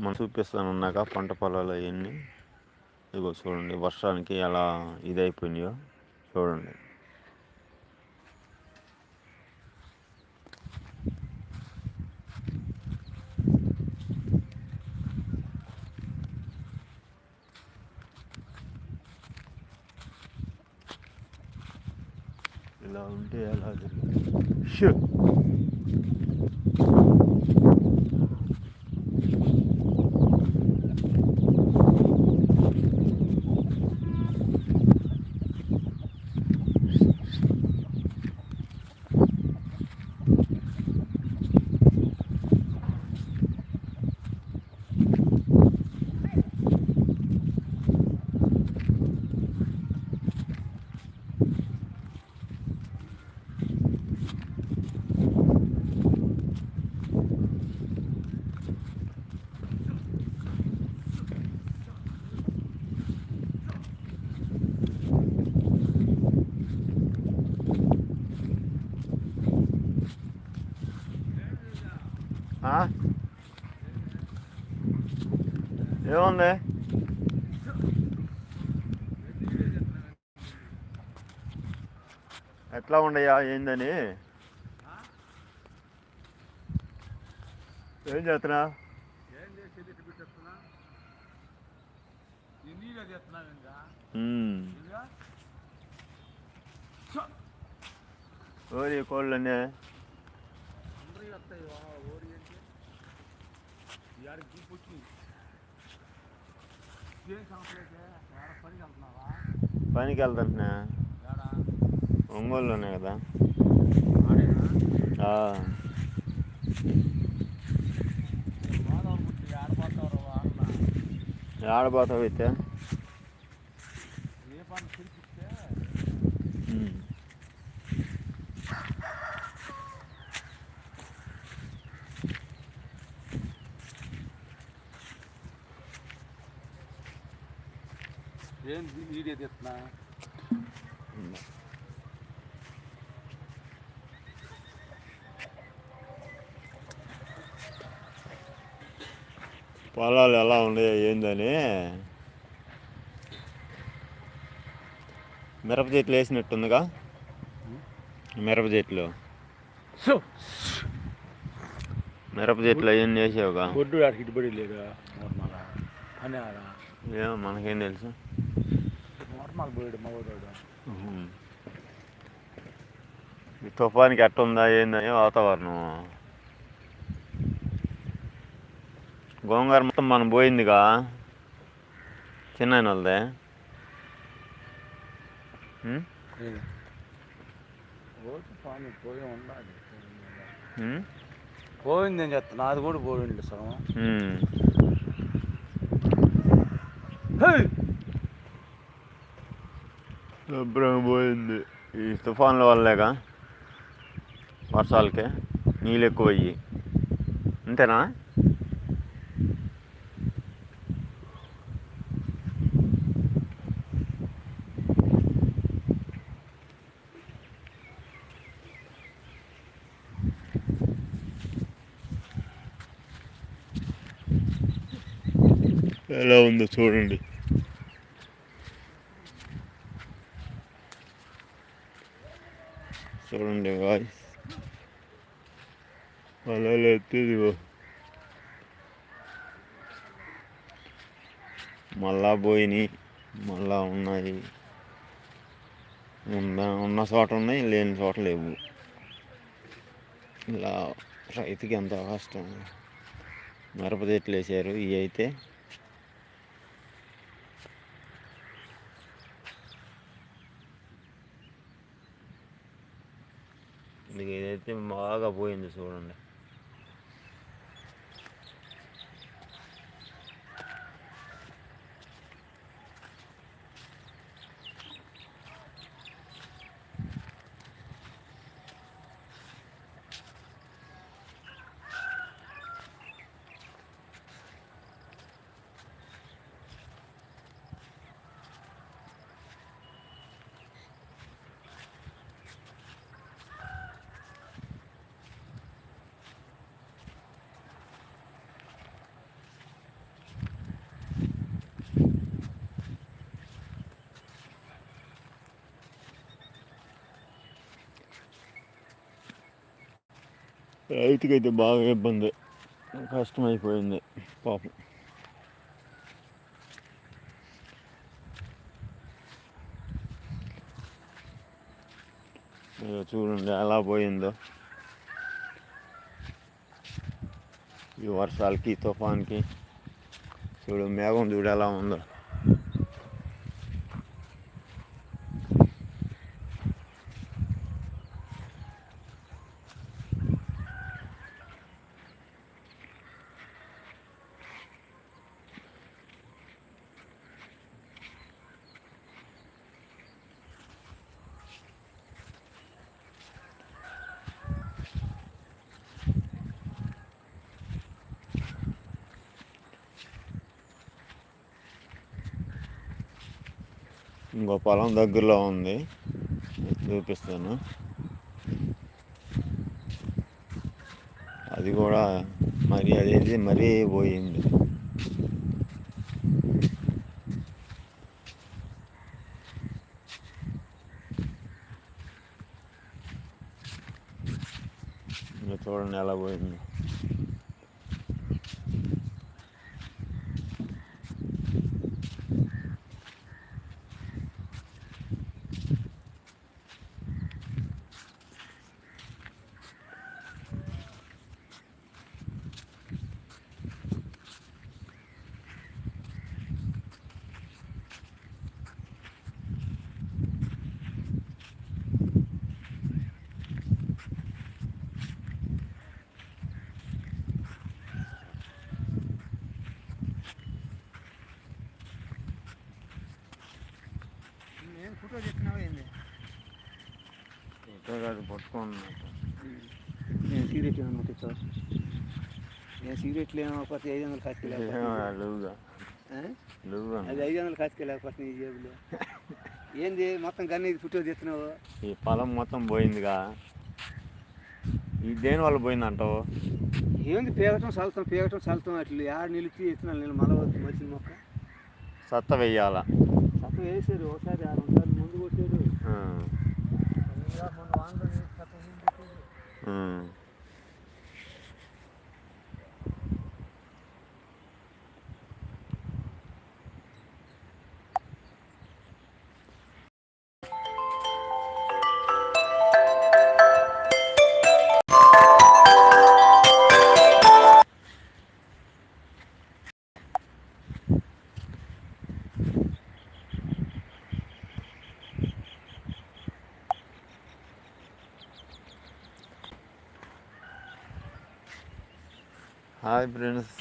మనం చూపిస్తాను ఉన్నాక పంట పొలాలు అవన్నీ. ఇదిగో చూడండి వర్షానికి ఎలా ఇదైపోయినాయో చూడండి. ఇలా ఉంటే ఎలా జరుగుతుంది? ఏముంది ఎట్లా ఉండయా ఏందని? ఏం చేస్తున్నా? చేసి ఇటు పెట్టేస్తున్నా ఈ నీళ్ళే చేస్తున్నావు ఇంకా ఉమ్. ఇంకా ఓరి కోళ్ళన్నీ అందరూ వస్తాయి వా, ఓరి యాడికి గుంపు వచ్చింది. పనికి వెళ్తుంటున్నా. ఏడా? ఒంగోలులోనే కదా. ఆడేనా? ఆ, గోదావరి గురించి ఆడపోతారు అన్న ఆడపోతావు అయితే? ఏ వీడియో తెస్తున్నా? పొలాలు ఎలా ఉన్నాయో ఏందని? మిరప చెట్లు వేసినట్టుందిగా. మిరప చెట్లు. మిరప చెట్లు అవన్నీ వేసావుగా. బొడ్డు ఆడికి ఇటుబడి ఏమో మనకేం తెలుసు. నార్మల్ పోయాడు ఉహుం. ఈ తుఫానికి ఎట్టుందా ఏందని వాతావరణం. గోంగూర మొత్తం మనం పోయిందిగా చిన్న వాళ్ళదే? పోయింది. అని చెప్తా నాది కూడా పోయింది సగం శుభ్రం పోయింది. ఈ తుఫాన్ల వల్లేక వర్షాలకి నీళ్ళు ఎక్కువ అయ్యి. అంతేనా? ఎలా ఉందో చూడండి. చూడండి వాయిస్ అలా ఎత్తిదిగో మళ్ళా పోయినాయి మళ్ళా ఉన్నాయి ఉన్న ఉన్న చోట ఉన్నాయి లేని చోట లేవు ఇలా రైతుకి ఎంత కష్టం మిరప చెట్లు వేసారు ఇవి అయితే మీకు ఏదైతే బాగా పోయిందో చూడండి. రైతుకైతే బాగా ఇబ్బంది. కష్టమైపోయింది పాపం. ఇదిగో చూడండి ఎలా పోయిందో. ఈ వర్షాలకి తుఫాన్కి. చూడు మేఘం చూడు ఎలా ఉందో. ఇంకో పొలం దగ్గరలో ఉంది. చూపిస్తాను. అది కూడా మరి అదేది మరీ పోయింది. చూడండి ఎలా పోయింది నేను ఫోటో చెప్తున్నావు ఏంది? పట్టుకున్నట్టు నేను సిగరెట్ ఏమో తెచ్చావు నేను సిగరెట్లు ఏమో కొత్త ఐదు వందలు కాసుకెళ్ళాకపోతే లేవుగా అది ఐదు వందలు కాసుకెళ్ళాకపోతే నీ జేబులో. ఏంది మొత్తం గన్ని ఫోటో తెస్తున్నావు? ఈ పొలం మొత్తం పోయిందిగా. ఈ దేని వల్ల పోయిందంటావు? ఏంది పీగటం చల్లుతాం పీగటం చల్లుతాం అట్లా. ఆడ నిలిచి ఇస్తున్నాను నేను మళ్ళీ మంచి మొక్క. సత్త వెయ్యాల? చక్కగా వేసారు ఒకసారి ಹಾಂ హాయ్ ఫ్రెండ్స్